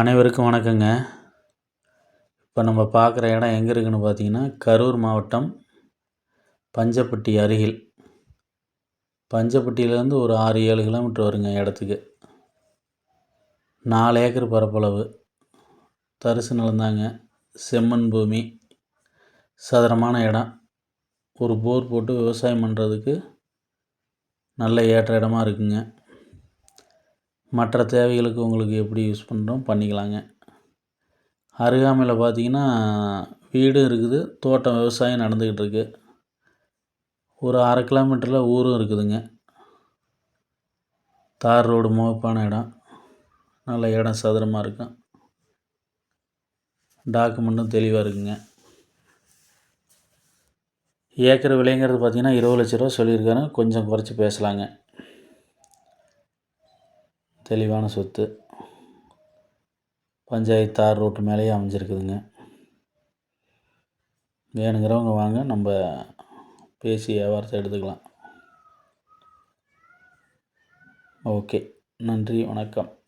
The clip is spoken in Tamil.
அனைவருக்கும் வணக்கங்க. இப்போ நம்ம பார்க்குற இடம் எங்கே இருக்குன்னு பார்த்தீங்கன்னா கரூர் மாவட்டம் பஞ்சப்பட்டி அருகில். பஞ்சப்பட்டியிலேருந்து ஒரு ஆறு ஏழு கிலோமீட்டர் வருங்க இடத்துக்கு. நாலு ஏக்கர் பரப்பளவு. தரிசு நிலந்தாங்க செம்மண் பூமி. சதுரமான இடம். ஒரு போர் போட்டு விவசாயம் பண்ணுறதுக்கு நல்ல ஏற்ற இடமா இருக்குங்க. மற்ற தேவைகளுக்கு உங்களுக்கு எப்படி யூஸ் பண்ணுறோம் பண்ணிக்கலாங்க. அருகாமையில் பார்த்தீங்கன்னா வீடும் இருக்குது தோட்டம் விவசாயம் நடந்துக்கிட்டு இருக்கு. ஒரு அரை கிலோமீட்டரில் ஊரும் இருக்குதுங்க. தார் ரோடு முகப்பான இடம். நல்ல இடம் சதுரமாக இருக்கும். டாக்குமெண்ட்டும் தெளிவாக இருக்குங்க. ஏக்கர் விலைங்கிறது பார்த்தீங்கன்னா இருபது லட்ச ரூபா சொல்லியிருக்காரு. கொஞ்சம் குறைச்சி பேசலாங்க. தெளிவான சொத்து. பஞ்சாயத்து தார் ரோட்டு மேலேயே அமைஞ்சிருக்குதுங்க. வேணுங்கிறவங்க வாங்க நம்ம பேசி வியாபாரத்தை எடுத்துக்கலாம். ஓகே நன்றி வணக்கம்.